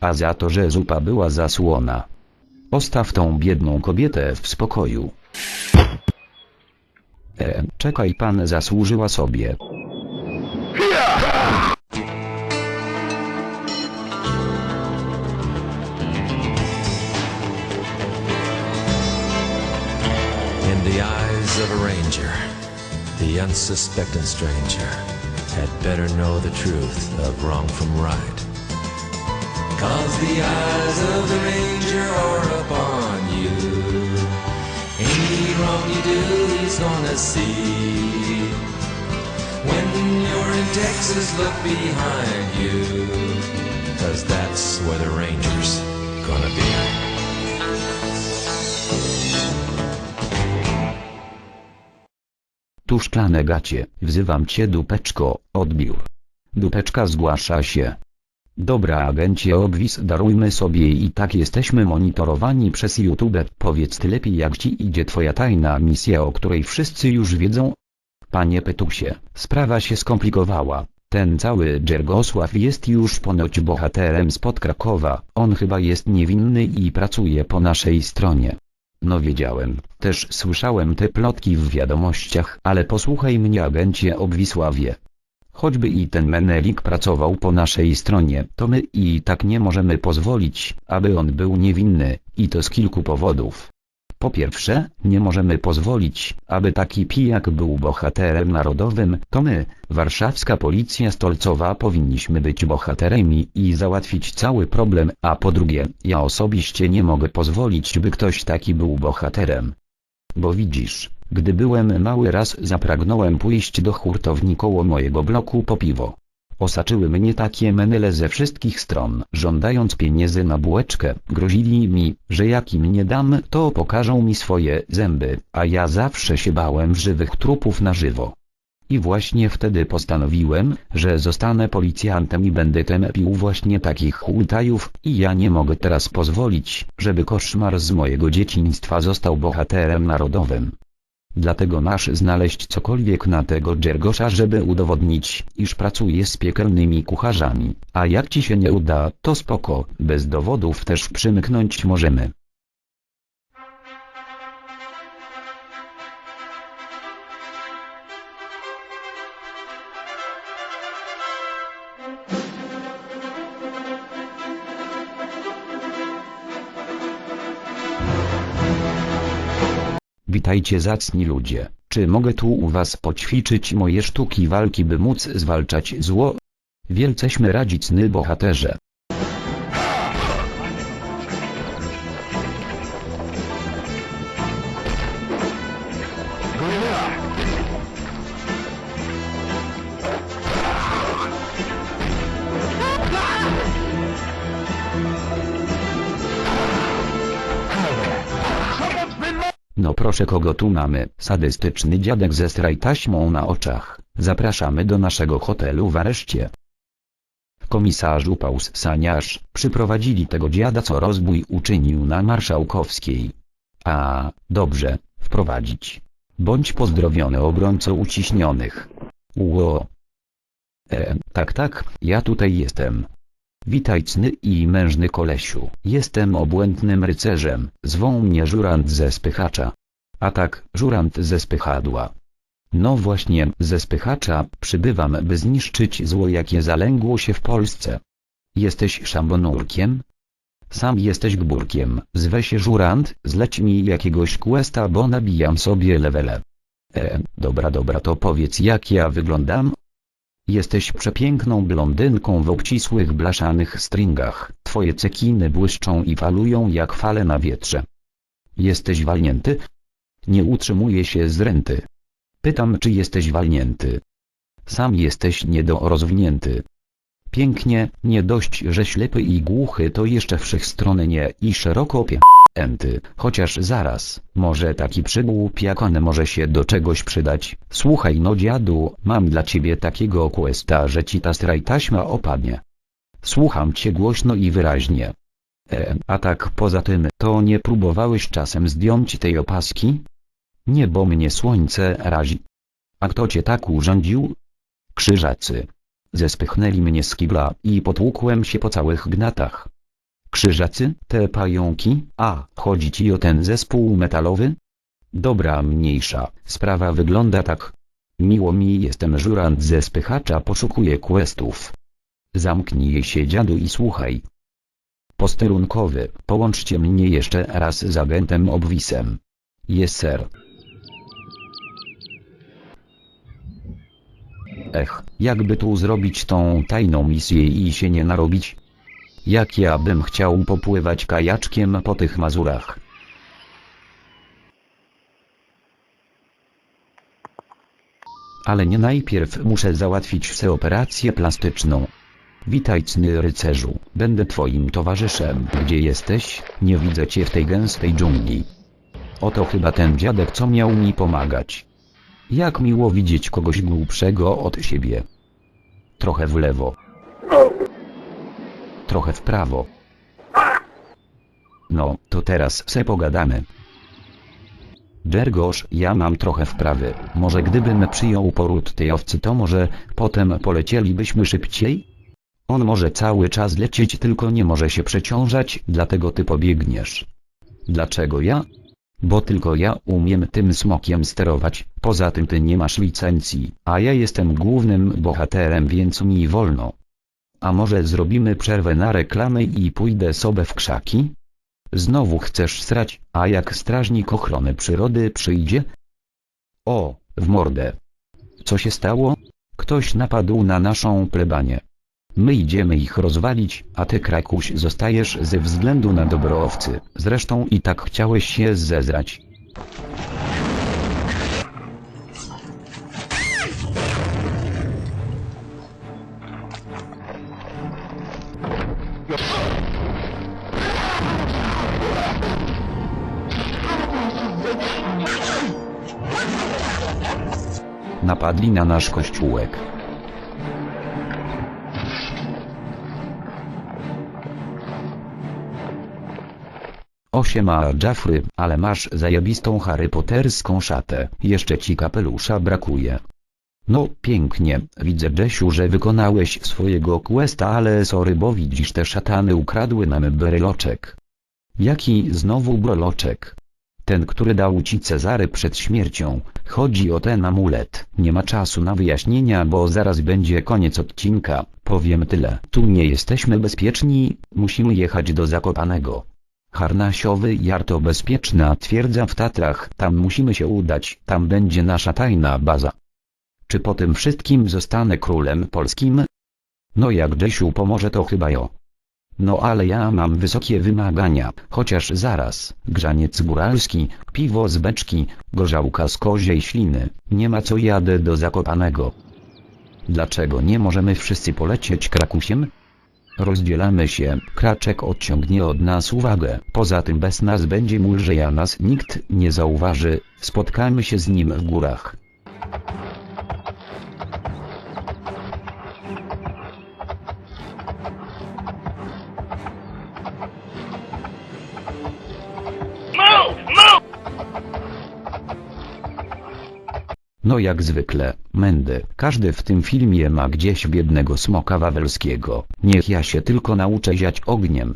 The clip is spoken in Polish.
A za to, że zupa była zasłona. Ostaw tą biedną kobietę w spokoju. E, czekaj pan zasłużyła sobie. In the eyes of a ranger, the unsuspecting stranger had better know the truth of wrong from right. Cause the eyes of the ranger are upon you. Any wrong you do, he's gonna see. When you're in Texas, look behind you. Cause that's where the ranger's gonna be. Tu szklane gacie, wzywam cię dupeczko, odbiór. Dupeczka zgłasza się. Dobra agencie obwis darujmy sobie i tak jesteśmy monitorowani przez YouTube. Powiedz ty lepiej jak ci idzie twoja tajna misja o której wszyscy już wiedzą? Panie Petusie, sprawa się skomplikowała. Ten cały Dżergosław jest już ponoć bohaterem spod Krakowa, on chyba jest niewinny i pracuje po naszej stronie. No wiedziałem, też słyszałem te plotki w wiadomościach, ale posłuchaj mnie agencie Obwisławie. Choćby i ten Menelik pracował po naszej stronie, to my i tak nie możemy pozwolić, aby on był niewinny, i to z kilku powodów. Po pierwsze, nie możemy pozwolić, aby taki pijak był bohaterem narodowym, to my, warszawska policja stolcowa powinniśmy być bohaterami i załatwić cały problem, a po drugie, ja osobiście nie mogę pozwolić by ktoś taki był bohaterem. Bo widzisz, gdy byłem mały raz zapragnąłem pójść do hurtowni koło mojego bloku po piwo. Osaczyły mnie takie menele ze wszystkich stron, żądając pieniędzy na bułeczkę, grozili mi, że jak im nie dam, to pokażą mi swoje zęby, a ja zawsze się bałem żywych trupów na żywo. I właśnie wtedy postanowiłem, że zostanę policjantem i będę tępił właśnie takich hultajów i ja nie mogę teraz pozwolić, żeby koszmar z mojego dzieciństwa został bohaterem narodowym. Dlatego masz znaleźć cokolwiek na tego Dżergosza, żeby udowodnić, iż pracuje z piekielnymi kucharzami, a jak ci się nie uda, to spoko, bez dowodów też przymknąć możemy. Witajcie zacni ludzie, czy mogę tu u was poćwiczyć moje sztuki walki by móc zwalczać zło? Wielceśmy radzicny bohaterze. No proszę kogo tu mamy, sadystyczny dziadek ze straj taśmą na oczach, zapraszamy do naszego hotelu w areszcie. Komisarzu Paus Saniarz, przyprowadzili tego dziada co rozbój uczynił na Marszałkowskiej. A, dobrze, wprowadzić. Bądź pozdrowiony obrońco uciśnionych. Ło. E, tak tak, ja tutaj jestem. Witaj cny i mężny kolesiu. Jestem obłędnym rycerzem, zwą mnie żurant ze spychacza. A tak, żurant ze spychadła. No właśnie, ze spychacza przybywam by zniszczyć zło jakie zalęgło się w Polsce. Jesteś szambonurkiem? Sam jesteś gburkiem, zwę się żurant, zleć mi jakiegoś questa bo nabijam sobie levele. E, dobra dobra to powiedz jak ja wyglądam? Jesteś przepiękną blondynką w obcisłych blaszanych stringach, twoje cekiny błyszczą i falują jak fale na wietrze. Jesteś walnięty? Nie utrzymuję się z renty. Pytam czy jesteś walnięty. Sam jesteś niedorozwinięty. Pięknie, nie dość, że ślepy i głuchy to jeszcze wszechstronny nie i szeroko pięty, chociaż zaraz, może taki przygłupiakon może się do czegoś przydać. Słuchaj no dziadu, mam dla ciebie takiego questa, że ci ta straj taśma opadnie. Słucham cię głośno i wyraźnie. E, a tak poza tym, to nie próbowałeś czasem zdjąć tej opaski? Nie bo mnie słońce razi. A kto cię tak urządził? Krzyżacy. Zespychnęli mnie z kibla i potłukłem się po całych gnatach. Krzyżacy, te pająki, a, chodzi ci o ten zespół metalowy? Dobra mniejsza, sprawa wygląda tak. Miło mi jestem żurant ze spychacza poszukuję questów. Zamknij się dziadu i słuchaj. Posterunkowy, połączcie mnie jeszcze raz z agentem Obwisem. Yes sir. Ech, jakby tu zrobić tą tajną misję i się nie narobić? Jak ja bym chciał popływać kajaczkiem po tych Mazurach. Ale nie najpierw muszę załatwić se operację plastyczną. Witaj cny rycerzu, będę twoim towarzyszem. Gdzie jesteś? Nie widzę cię w tej gęstej dżungli. Oto chyba ten dziadek co miał mi pomagać. Jak miło widzieć kogoś głupszego od siebie. Trochę w lewo. Trochę w prawo. No, to teraz se pogadamy. Dżergosz, ja mam trochę wprawy. Może gdybym przyjął poród tej owcy, to może potem polecielibyśmy szybciej? On może cały czas lecieć, tylko nie może się przeciążać, dlatego ty pobiegniesz. Dlaczego ja? Bo tylko ja umiem tym smokiem sterować, poza tym ty nie masz licencji, a ja jestem głównym bohaterem, więc mi wolno. A może zrobimy przerwę na reklamę i pójdę sobie w krzaki? Znowu chcesz srać, a jak strażnik ochrony przyrody przyjdzie? O, w mordę. Co się stało? Ktoś napadł na naszą plebanię. My idziemy ich rozwalić, a ty Krakuś zostajesz ze względu na dobro owcy. Zresztą i tak chciałeś się zezrać. Napadli na nasz kościółek. Osiema Jaffry, ale masz zajebistą Harry Potterską szatę, jeszcze ci kapelusza brakuje. No, pięknie, widzę Jessiu, że wykonałeś swojego questa, ale sorry, bo widzisz te szatany ukradły nam breloczek. Jaki znowu breloczek? Ten, który dał ci Cezary przed śmiercią, chodzi o ten amulet. Nie ma czasu na wyjaśnienia, bo zaraz będzie koniec odcinka, powiem tyle. Tu nie jesteśmy bezpieczni, musimy jechać do Zakopanego. Harnasiowy Jar to bezpieczna twierdza w Tatrach, tam musimy się udać, tam będzie nasza tajna baza. Czy po tym wszystkim zostanę królem polskim? No jak Jesiu pomoże to chyba jo. No ale ja mam wysokie wymagania, chociaż zaraz, grzaniec góralski, piwo z beczki, gorzałka z koziej śliny, nie ma co jadę do Zakopanego. Dlaczego nie możemy wszyscy polecieć Krakusiem? Rozdzielamy się, Kraczek odciągnie od nas uwagę, poza tym bez nas będzie mól, że ja nas nikt nie zauważy, spotkamy się z nim w górach. No jak zwykle, mędy, każdy w tym filmie ma gdzieś biednego smoka wawelskiego, niech ja się tylko nauczę ziać ogniem.